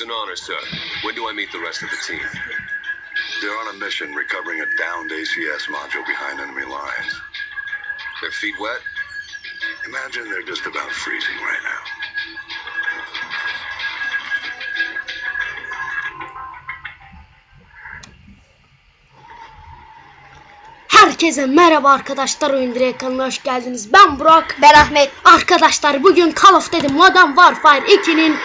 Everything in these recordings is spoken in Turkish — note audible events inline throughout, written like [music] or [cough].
It's an honor, sir. When do I meet the rest of the team? They're on a mission recovering a downed ACS module behind enemy lines. Their feet wet? Imagine they're just about freezing right now. Herkese merhaba arkadaşlar Oyun Direkt kanalına hoş geldiniz. Ben Burak. Ben Ahmet. Arkadaşlar bugün Call of Duty Modern Warfare 2'nin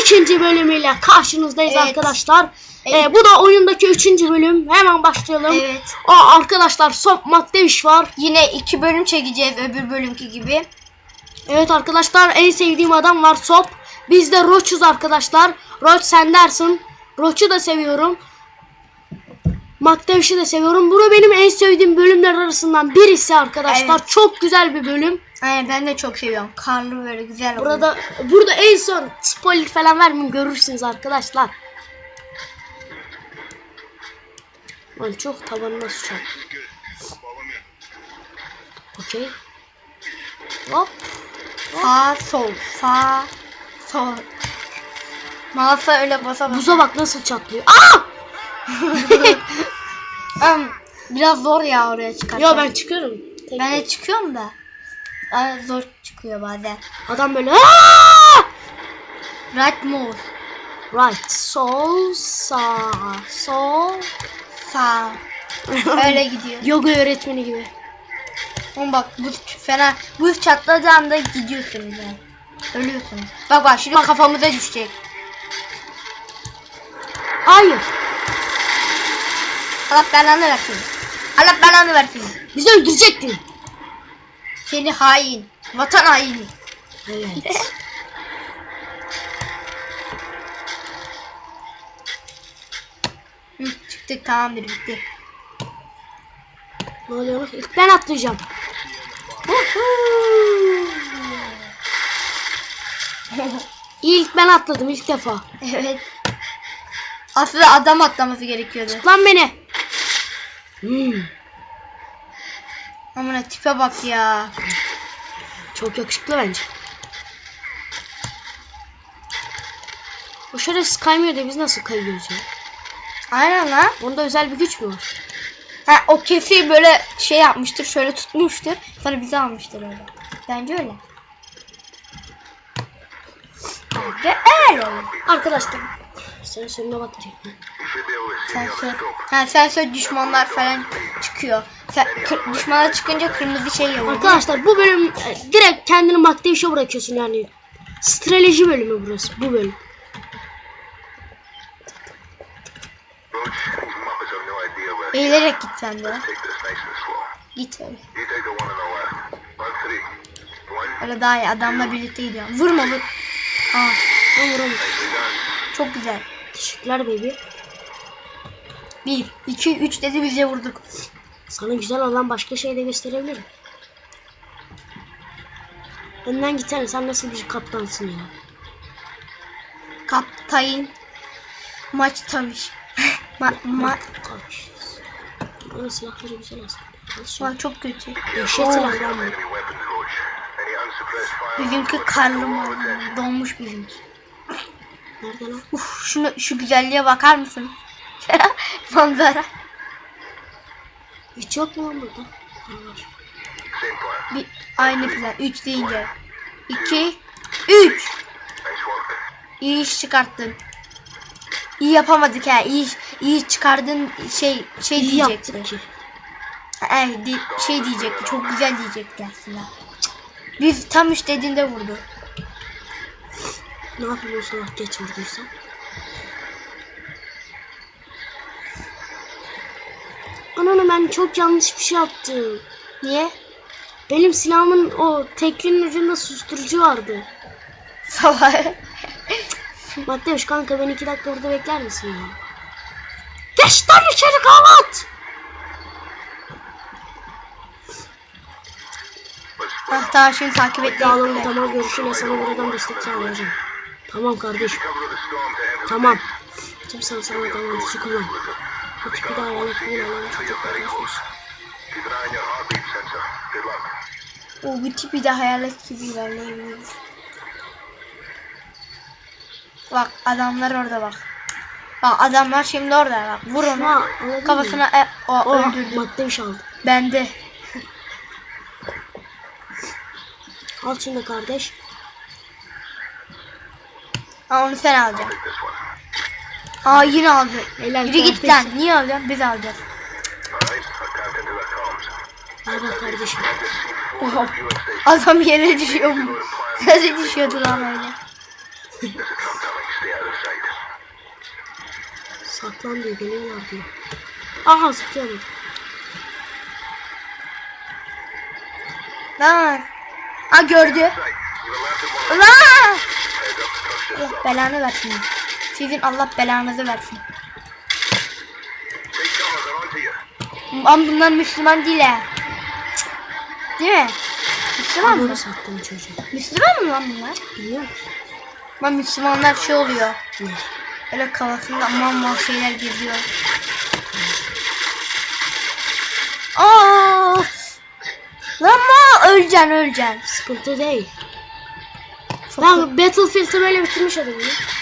ikinci bölümüyle karşınızdayız Evet. arkadaşlar. Evet. Ee, bu da oyundaki üçüncü bölüm. Hemen başlayalım. Evet. Aa, arkadaşlar Sop Makdeviş var. Yine iki bölüm çekeceğiz öbür bölümki gibi. Evet arkadaşlar en sevdiğim adam var Sop. Biz de Roach'uz arkadaşlar. Roach sen dersin. Roach'u da seviyorum. Makdeviş'i de seviyorum. Bu da benim en sevdiğim bölümler arasından birisi arkadaşlar. Evet. Çok güzel bir bölüm. Aynen ben de çok seviyorum. Karlı böyle güzel oluyor. Burada burada en son spoiler falan vermeyeyim görürsünüz arkadaşlar. Lan çok tabanına sıçar. Okey. Hop. Sağ sol sağ sol. Mouse'a öyle basa basa. Buza bak nasıl çatlıyor. Aa! [laughs] Biraz zor ya oraya çıkarken. Yo ben çıkıyorum. Tek Ben de çıkıyorum da. Aa, zor çıkıyor bazen. Adam böyle Aa! Right move. Right, sol, sağ, sol. Sağ. [laughs] Öyle gidiyor. Yoga öğretmeni gibi. Oğlum bak bu fena. Bu çatladığı anda gidiyorsunuz yani. Ölüyorsunuz. Bak bak şimdi kafamıza düşecek. Hayır. Allah belanı versin. Allah belanı versin. Bizi öldürecektin. Seni hain. Vatan haini. Evet. [laughs] Hı, çıktık tamamdır bitti. Ne oluyor lan? İlk ben atlayacağım. İlk ben atladım ilk defa. evet. Aslında adam atlaması gerekiyordu. Lan beni. Hmm, Amına tipe bak ya. çok yakışıklı bence. O şerefsiz kaymıyor da biz nasıl kayıyoruz ya? Aynen lan. Onda özel bir güç mü var? Ha, o kefi böyle şey yapmıştır, şöyle tutmuştur. Sonra bizi almıştır öyle. Bence öyle. Bence öyle. Arkadaşlar. Sen sonuna batacak mı? Sensör. Ha sensör düşmanlar falan çıkıyor. Sen, kır- düşmanlar çıkınca kırmızı şey yanıyor. Arkadaşlar bu bölüm e, direkt kendini madde işe bırakıyorsun yani. Strateji bölümü burası. Bu bölüm. Eğilerek git sen de. Git öyle. Öyle daha iyi adamla birlikte gidiyor. Vurma vur. Aa, Ben vuramam. çok güzel. Teşekkürler baby. 1, 2, 3 dedi bize vurduk. Sana güzel olan başka şey de gösterebilirim. Önden gitsene sen nasıl bir kaptansın ya. Kaptayın. Maç tamış. [laughs] ma ma. Bana silahları güzel aslında. Şu an çok kötü. Dehşet silahlar mı? Bizimki karlı mı? Donmuş bizimki. Nerede lan? Uf, şunu şu güzelliğe bakar mısın? [laughs] Manzara. Hiç yok mu burada? Var. Bir aynı plan. 3 deyince. 2 3 İyi iş çıkarttın. İyi yapamadık ha. İyi iyi çıkardın şey şey İyi diyecekti. yaptık. Eh, di- şey diyecekti. Çok güzel diyecekti aslında. Biz tam üç dediğinde vurdu. Ne salak geç vurduysam? Ananı ben çok yanlış bir şey yaptım. Niye? Benim silahımın o teklinin ucunda susturucu vardı. Salak. Maddemiş kanka beni iki dakika orada bekler misin ya? Geç lan içeri kavat! Hah tamam şimdi takip et. Dağılımı tamam görüşüyle sana buradan destek sağlayacağım. Tamam kardeşim. Tamam. Tüm sen sana tamam şu sensor. Good luck. O bu tipi de hayalet gibi ilerleyebilir. Bak adamlar orada bak. Bak adamlar şimdi orada bak. Vur onu. Kafasına e, o Oh öldürdü. madde iş aldı. Bende. Al şimdi kardeş. Ha onu sen alacaksın. Aa yine aldı. Helal Yürü git lan. Niye alacaksın? Biz alacağız. Bay kardeşim. Oha. Adam yere düşüyor mu? [laughs] Nasıl düşüyordu lan öyle? Saklan diyor geliyorlar diyor. Aha zıplayalım. Lan. Ha gördü. Just Allah belanı versin. Sizin Allah belanızı versin. Ama bunlar Müslüman değil ha. Değil mi? Müslüman mı? Sattım çocuğa. Müslüman mı lan bunlar? Musun? Ama Müslümanlar şey oluyor. Ne? Öyle kafasında aman mal şeyler geziyor. Aa! Lan ma öleceksin öleceksin. Sıkıntı değil. Ben Battlefield'ı böyle bitirmiş adamım ya.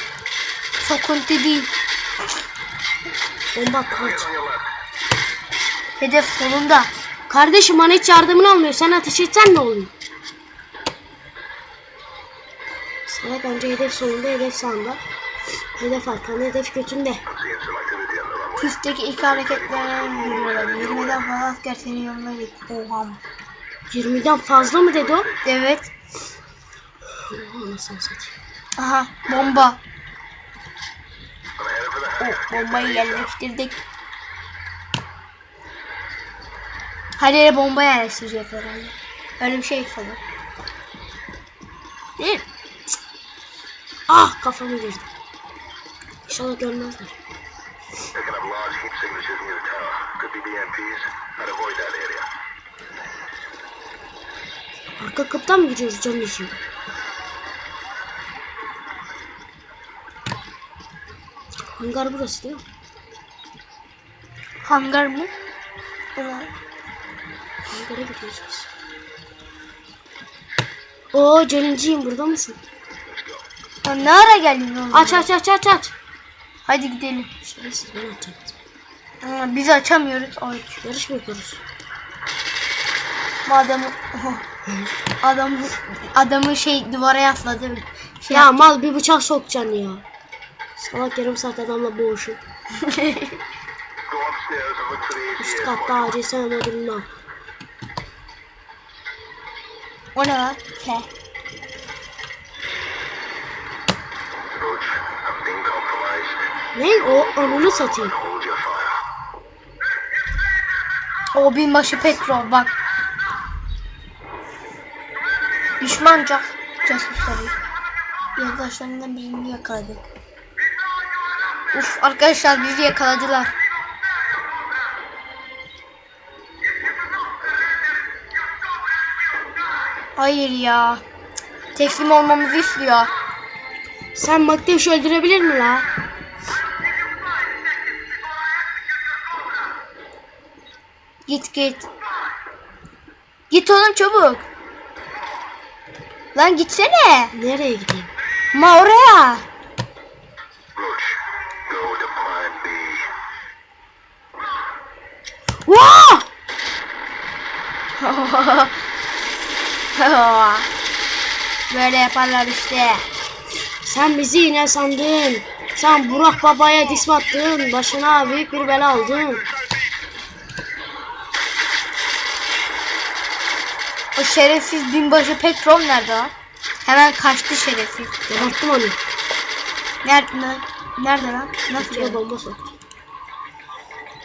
Sokuntu değil. Bomba kaç. Hedef solunda. Kardeşim bana hiç yardımını almıyor. Sen ateş etsen ne oluyor? Salak önce hedef solunda, hedef sağında. Hedef arkanda, hedef götünde. Püsteki ilk görüyorlar. 20'den fazla asker senin yanına gitti. Oha. 20'den fazla mı dedi o? Evet. Oha nasıl satayım. Aha bomba. I'm headed for the O hangar. bombayı yerleştirdik. Her yere bomba yerleştireceğiz herhalde. Öyle bir şey falan. Ne? Cık. Ah kafamı girdi. İnşallah görmezler. Arka kapıdan mı gidiyoruz canım için? Hangar burası değil mi? Hangar mı? Ulan. Hangara gidiyoruz biz. Oo Celinciyim burada mısın? Ya ne ara geldin oğlum? Aç aç aç aç aç. Hadi gidelim. Şerefsiz ben açacağım. Ama biz açamıyoruz. Aç. Yarış mı yapıyoruz? Madem [laughs] adam adamı şey duvara yasladı. Şey Ya mal bir bıçak sokacaksın ya. Salak yarım saat adamla boğuşun. [laughs] Üst katta acil sen modunda. o ne lan? Compromised. Ne? O anını satayım. O binbaşı Petro bak. Düşman cas casusları. Yoldaşlarından birini yakaladık. Uf arkadaşlar bizi yakaladılar. Hayır ya. Teslim olmamızı istiyor. Sen Makdeş öldürebilir mi la? Git git. Git oğlum çabuk. Lan gitsene. Nereye gideyim? Ma oraya. [laughs] Böyle yaparlar işte. Sen bizi yine sandın. Sen Burak Baba'ya diss attın. Başına büyük bir bela aldın. O şerefsiz binbaşı Petrom nerede lan? Hemen kaçtı şerefsiz. Geberttim onu. Nerede, ne- nerede lan? Nasıl bomba soktu.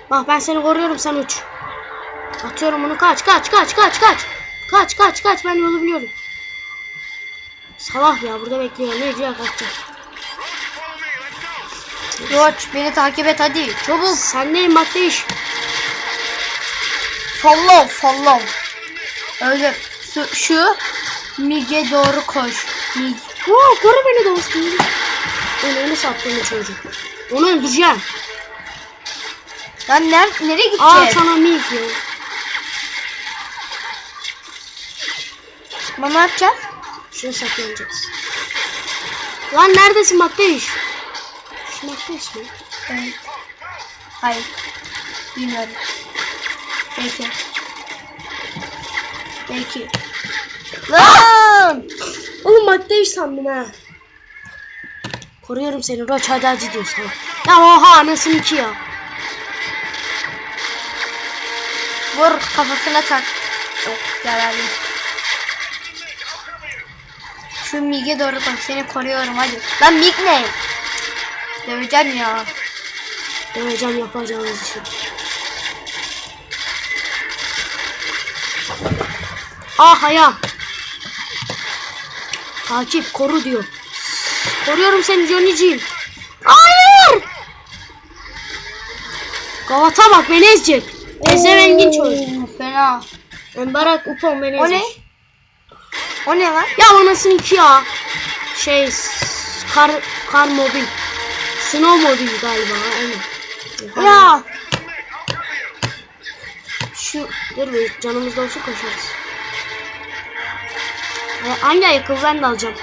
Bak ben seni koruyorum sen uç. Atıyorum onu kaç kaç kaç kaç kaç. Kaç kaç kaç ben yolu biliyorum. Salak ya burada bekliyor. Ne diyor kaçacak. George beni takip et hadi. Çabuk. Sen neyim Makdeş? Follow follow. Öldür. Şu, şu Mig'e doğru koş. Mig. Oo, koru beni dostum. Ben onu sattığını çocuk. Onu öldüreceğim. Lan ner nereye gideceğiz? Aa sana milk ya. Ama ne yapacağız? Şuraya saklanacağız. Lan neredesin Makdeş? Şu Makdeş mi? Evet. Hayır. Bilmiyorum. Belki. Belki. Lan! Oğlum Makdeş sandım ha. Koruyorum seni Roç hadi hadi diyor sana. Ya oha anasını ki ya. Vur kafasına tak. Yok yararlı. Şu Mig'e doğru koş. Seni koruyorum hadi. Lan Mig ne? Döveceğim ya. Döveceğim yapacağımız işi. Ah ayağım. Takip koru diyor. Koruyorum seni Johnny'ciğim. Hayır. Galata bak beni ezecek. Ezemengin çocuk. Oo, Fena. Embarak upon beni O ezecek. ne? O ne lan? Ya anasını iki ya. Şey kar kar mobil. Snow mobil galiba aynen. Ya. Şu dur be canımız olsa koşarız. E, hangi ayakkabı ben de alacağım.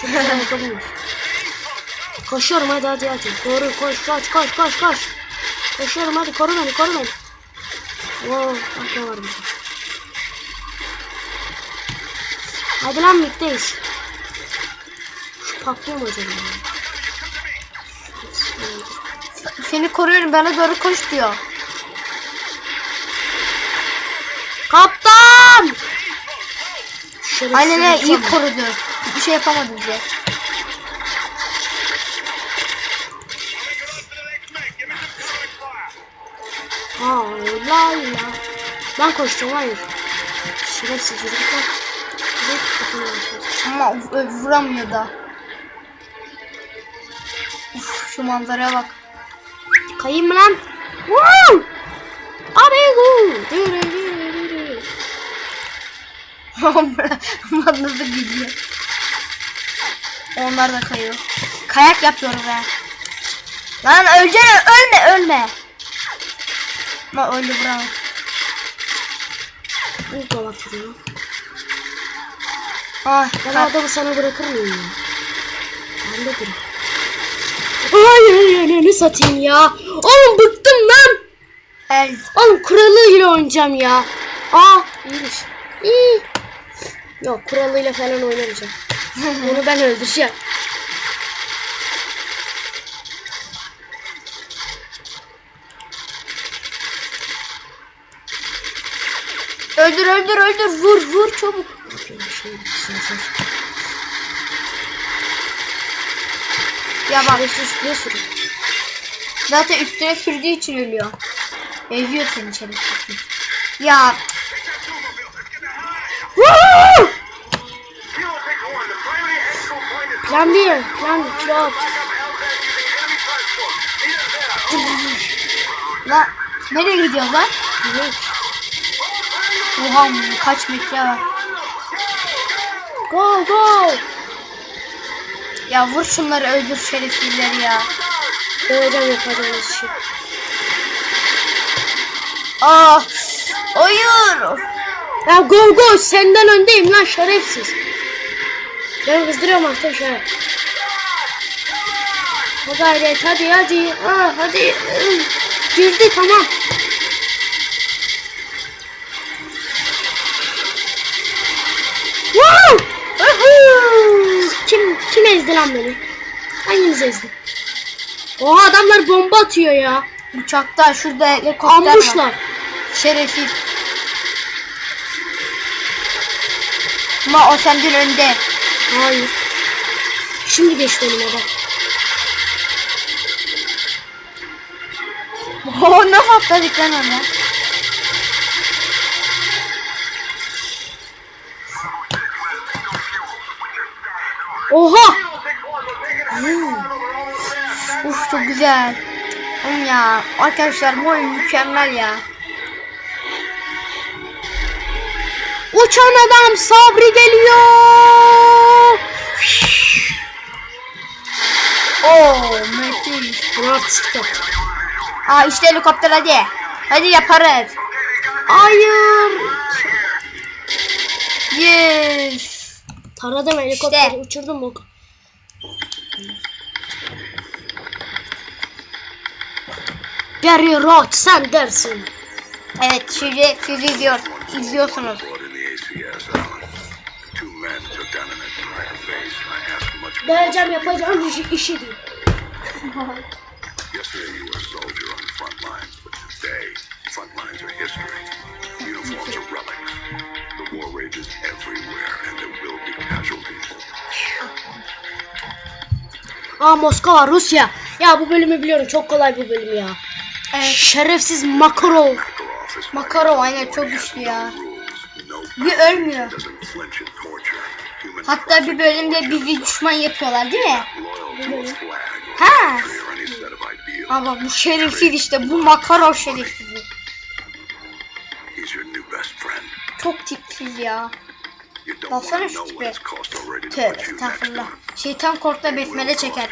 Çünkü ayakkabım. Koşuyorum hadi hadi hadi. Doğru koş koş koş koş koş. Koşuyorum hadi koru beni koru beni. Bak ne var burada. Hadi lan birlikteyiz. Şu patlıyor mu acaba? Seni koruyorum bana doğru koş diyor. Kaptan! Şerefsiz Aynen öyle iyi korudu. Bir şey yapamadı bize. Aa la la. Ben koştum hayır. Şerefsiz çocuklar. Ama vuramıyor da. Uf, şu manzaraya bak. Kayayım mı lan? Dürü. Onlar [laughs] nasıl gidiyor? Onlar da kayıyor. Kayak yapıyorum ben. Lan öleceğim ölme ölme. Ama öldü bravo. Bu gavat Ay, Ben kay- adamı sana bırakır mıyım ya? Ben de bırak. Ay ne satayım ya. Oğlum bıktım lan. el. Oğlum kuralıyla oynayacağım ya. Aa iyiymiş. İyi. Yok kuralıyla falan oynamayacağım. [laughs] Onu ben öldüreceğim. öldür öldür öldür vur vur çabuk. Ya bak Şerefsiz ne sürüyor? zaten üstüne sürdüğü için ölüyor. Eziyor seni şerefsiz. Ya Woo! Plan bir, plan pilot. lan nereye gidiyor lan? Oha kaç metre var. Go go. Ya vur şunları öldür şerefsizleri ya. Döveceğim yapacağımız işi. Ah! Hayır! Ya go go senden öndeyim lan şerefsiz. Ben kızdırıyorum artık şöyle. O gayret hadi hadi. Aa, hadi. Girdi tamam. Wow! Woohoo! Kim kim ezdi lan beni? Hanginiz ezdi? Oha adamlar bomba atıyor ya. Uçakta şurada helikopter var. Ambuşlar. Şerefsiz. Ama o senden önde. Hayır. Şimdi geçti önüme bak. Oo ne patladık lan ona. Oha! Uf çok güzel. Oğlum ya arkadaşlar bu oyun mükemmel ya. Uçan adam Sabri geliyor. Oo müthiş. Artistik yaptı. Aa işte helikopter hadi. Hadi yaparız. Hayır. Yes. Taradım helikopteri İşte. uçurdum mu? Down an entire base. I asked much more. Dayacağım yapacağım işi, işi değil. Yesterday you were a soldier on the front lines, but today, front lines are history. Uniforms are relics. The war rages everywhere, and there will be casualties. Aa Moskova Rusya. Ya bu bölümü biliyorum çok kolay bu bölüm ya. Evet. Şerefsiz Makarov. Makarov aynen çok güçlü ya. Bir ölmüyor. Hatta bir bölümde bizi düşman yapıyorlar değil mi? Ha. Ama bu şerefsiz işte bu Makarov friend. Çok tipsiz ya. Baksana şu tipe. Tövbe estağfurullah. Şeytan will besmele çeker.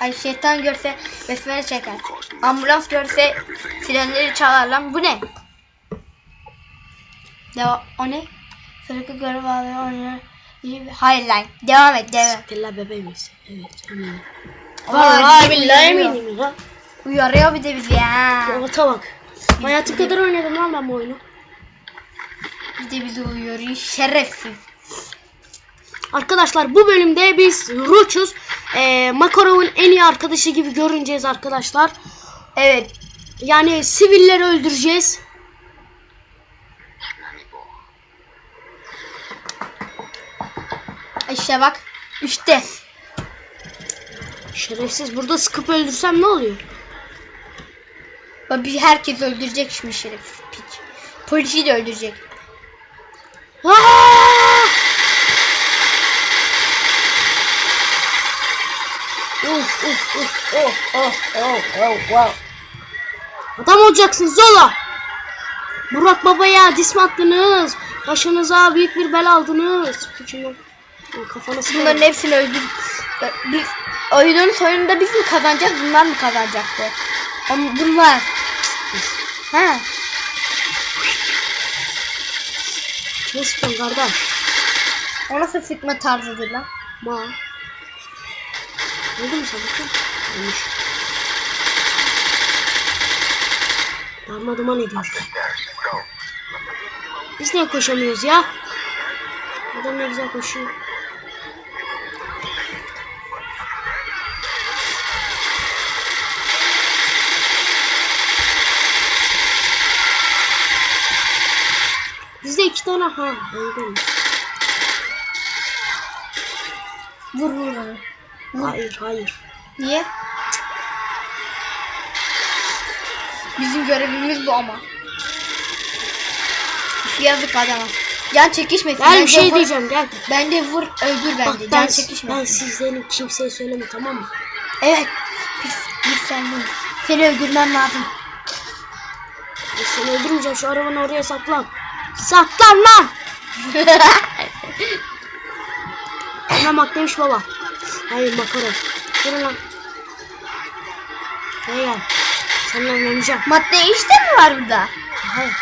Ay şeytan görse besmele çeker. Ambulans görse frenleri çalar lan. Bu ne? Devam. O ne? Sürekli görev alıyor. oynuyor. Hayır lan. Devam et. Devam. Kella bebeğimiz. Evet eminim. Vallahi Vallahi billahi eminim ya. Uyarıyor bir de bizi ya. Ata bak. Hayatı kadar oynadım lan ben bu oyunu. Bir de bizi uyarıyor. Şerefsiz. Arkadaşlar bu bölümde biz Ruçuz. Ee, Makarov'un en iyi arkadaşı gibi görüneceğiz arkadaşlar. Evet. Yani sivilleri öldüreceğiz. İşte bak. İşte. Şerefsiz burada sıkıp öldürsem ne oluyor? Bak bir herkes öldürecek şimdi şerefsiz piç. Polisi de öldürecek. Aa! Uf uf uf oh oh oh oh oh. Adam olacaksın Zola. Burak Baba'ya dism attınız. Başınıza büyük bir bela aldınız. Küçüğün kafana sıkıyorum. Bunların hepsini öldür. Biz oyunun sonunda biz mi kazanacağız? Bunlar mı kazanacaktı? Ama bunlar. Ha. Ne sıkıyorsun kardeş? O nasıl sıkma tarzıdır lan? Ma. Oldu mu sana? Olmuş. Darma duman ediyor. Biz niye koşamıyoruz ya? Adam ne güzel koşuyor. Bizde iki tane ha. Öldüm. Vur vur onu. Hayır hayır. Niye? Bizim görevimiz bu ama. Yazık adama. Can çekişmesin. Gel bir Bence şey vur- diyeceğim gel. Bence vur öldür Bak bence. ben, Can çekişmesin. ben sizlerin kimseye söyleme tamam mı? Evet. Pis, pis sen. Seni öldürmem lazım. Ben seni öldürmeyeceğim şu arabanı oraya saklan. Saklan lan! [laughs] Bak demiş baba. Hayır makara. Yürü lan. Gel gel. Seninle oynayacağım. Madde işte mi var burada? Hayır.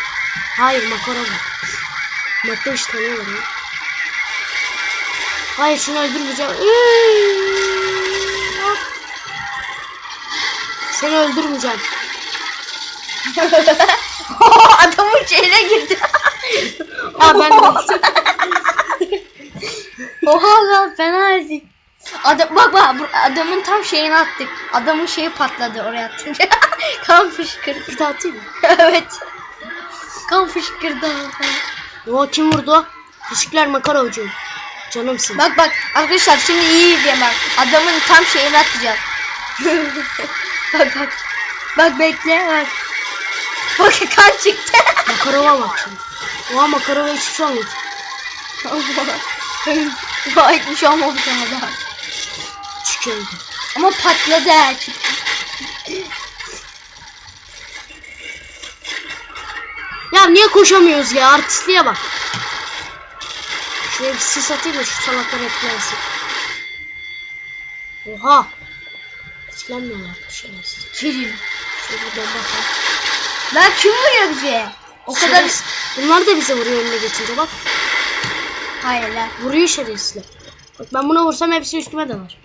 Hayır makara bu. Makara işte tanıyorlar ya. Hayır şunu öldürmeyeceğim. Iııı. Seni öldürmeyeceğim. [laughs] Adamın şeyine girdi. Ha ben de. [laughs] Oha lan fena ezik. Adam, bak bak adamın tam şeyini attık. Adamın şeyi patladı oraya attık. [laughs] kan fışkırdı. Bir daha atayım mı? [laughs] evet. Kan fışkırdı. O kim vurdu? Teşekkürler makara ucu. Canımsın. Bak bak arkadaşlar şimdi iyi izleyin bak. Adamın tam şeyini atacağız. [laughs] bak bak. Bak bekle bak. Bak kan çıktı. Makarova bak şimdi. Oha makarova hiçbir şey olmadı. Vay hiçbir şey olmadı sana Çıkıyordu. Ama patladı her şey. Ya niye koşamıyoruz ya? Artistliğe bak. Şuraya bir sis atayım da şu salaklar etkilensin. Oha. Etkilenmiyorlar şerefsiz. Kirin. Şöyle bir bomba atalım. Lan kim vuruyor bize? O kadar... Şerefsiz. Bunlar da bize vuruyor önüne geçince bak. Hayır lan. Vuruyor şerefsizler. Bak ben buna vursam hepsi üstüme dalar.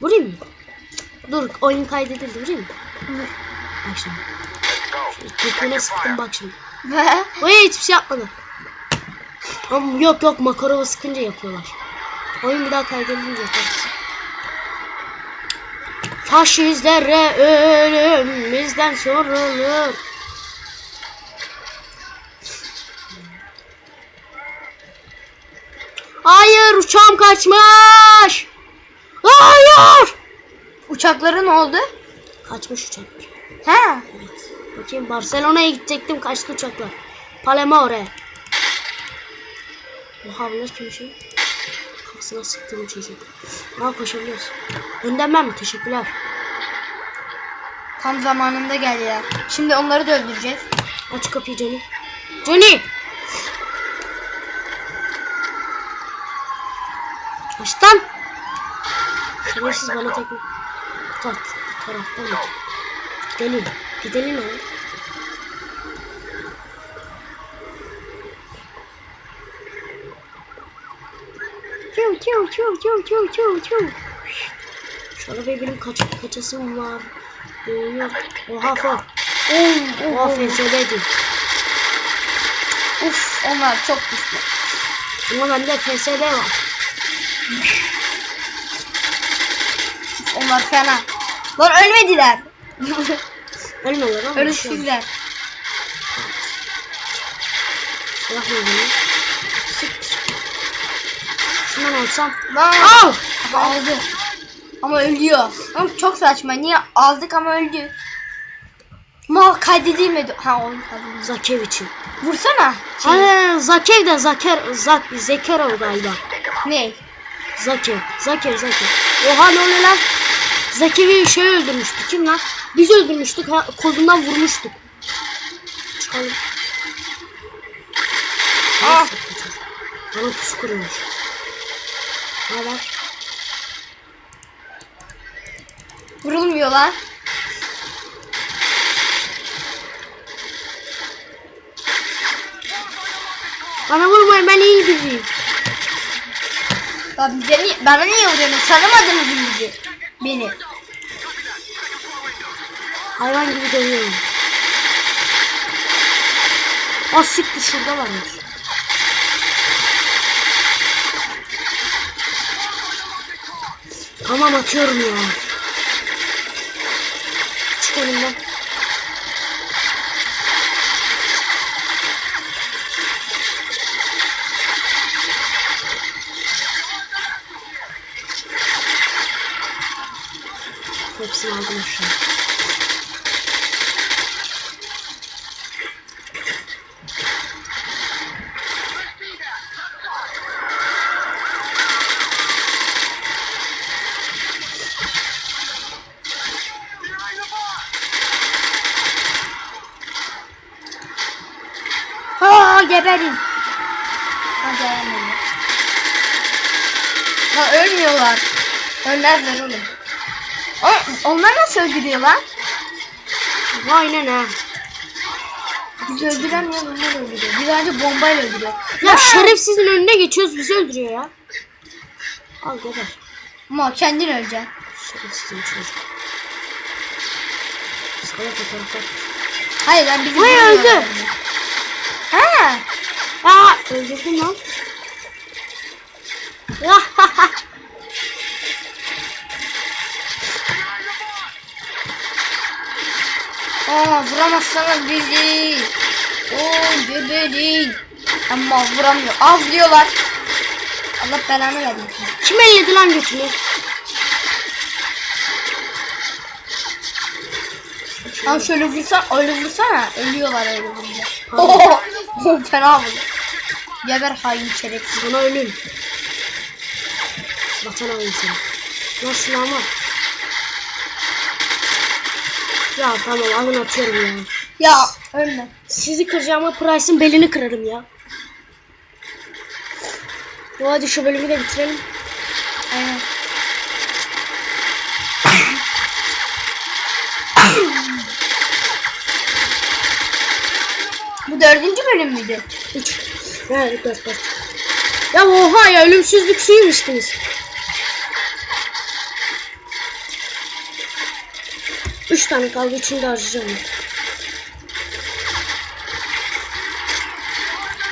Vurayım mı? Dur oyun kaydedildi vurayım mı? Bak şimdi. Tekune sıktım bak şimdi. O hiçbir şey yapmadı. Ama yok yok makarova sıkınca yapıyorlar. Oyun bir daha kaydedilince yaparsın. Faşistlere ölüm bizden sorulur. Hayır uçağım kaçmış. Hayır. Uçakları ne oldu? Kaçmış uçak. He. Evet. Bakayım Barcelona'ya gidecektim kaçtı uçaklar. Palema oraya. Oha bunlar kim şey? Kafasına sıktığım çocuk. Aa koşabiliyoruz. Önden ben mi? Teşekkürler. Tam zamanında geldiler. Şimdi onları da öldüreceğiz. Aç kapıyı Johnny. Johnny! Aç Şerefsiz bana tar bu taraftan mı? Gidelim. Gidelim ya. Çiu çiu çiu çiu çiu çiu çiu. Şöyle bir benim kaç kaçasım var. Yok. Oha for. Oha FSL'di. Uf onlar çok güçlü. Ama bende FSL var. Onlar fena. Lan ölmediler. [laughs] Ölmüyorlar ama. Ölüşsüzler. Oluyor? Sık. Şundan alsam. Lan. Al! Aldı. Ama ölüyor. Ama çok saçma. Niye aldık ama öldü. Mal kaydedilmedi. Ha onu kaydedildi. Zakevic'i. Vursana. Şey, Ha, Zakev de Zaker, Zak, Zekerov galiba. ne? Zakev, Zakev, Zakev. Oha ne oluyor lan? Zakev'i şey öldürmüştü. Kim lan? Biz öldürmüştük. Ha, kolundan vurmuştuk. Çıkalım. Ah. Bana pusu kuruyormuş. Ne haber? Vurulmuyor lan. Bana vurmayın ben iyi biriyim. Ya bize niye, bana niye vuruyorsun? Tanımadınız mı bizi? Beni. Hayvan gibi dövüyorum. Az siktir şurada varmış. Tamam atıyorum ya. Çık önümden. Hepsini aldım aşağı. Ha geberin. Ha gebermedi. Lan ölmüyorlar. Ölmezler oğlum. O, onlar nasıl öldürüyor lan? Aynen ha. Bizi öldüremiyor onlar öldürüyor. Biz ancak bombayla öldürüyor. Ya şerefsizin önüne geçiyoruz bizi öldürüyor ya. Al geber. Ama kendin öleceksin. Şerefsizin çocuk. Sana fotoğraf at. Hayır lan bizi Vay, öldü. yani. Aa öldürdün lan. [laughs] Aa vuramazsanız bizi. Oo geberin. Ama vuramıyor. Avlıyorlar. Allah belanı vermesin. kim elledi lan götünü? Lan şöyle vursan, öyle vursana. Ölüyorlar öyle vurunca. [laughs] [laughs] Oo, fena vurdu. Geber hain şerefsiz. Sana ölüm. Vatan haini seni. Nasıl ama? Ya tamam alın atıyorum ya. Ya ölme. Sizi kıracağıma Price'ın belini kırarım ya. Hadi şu bölümü de bitirelim. Aynen. Bu dördüncü bölüm müydü? 3. Evet 4 4. Ya oha ya ölümsüzlük suyu içtiniz. Üç tane kaldı. Üçünü de harcayacağım.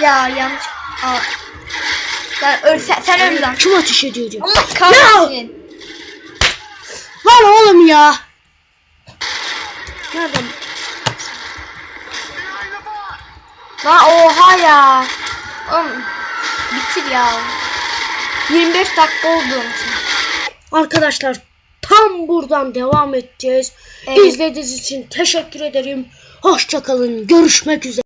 Ya yanlış. Aa. Sen öl sen, sen öl lan. Kim ateş ediyor diyor. Allah kahretsin. Lan oğlum ya. Nereden? Lan oha ya. Oğlum bitir ya. 25 dakika oldu. Arkadaşlar tam buradan devam edeceğiz. Evet. İzlediğiniz için teşekkür ederim. Hoşçakalın. Görüşmek üzere.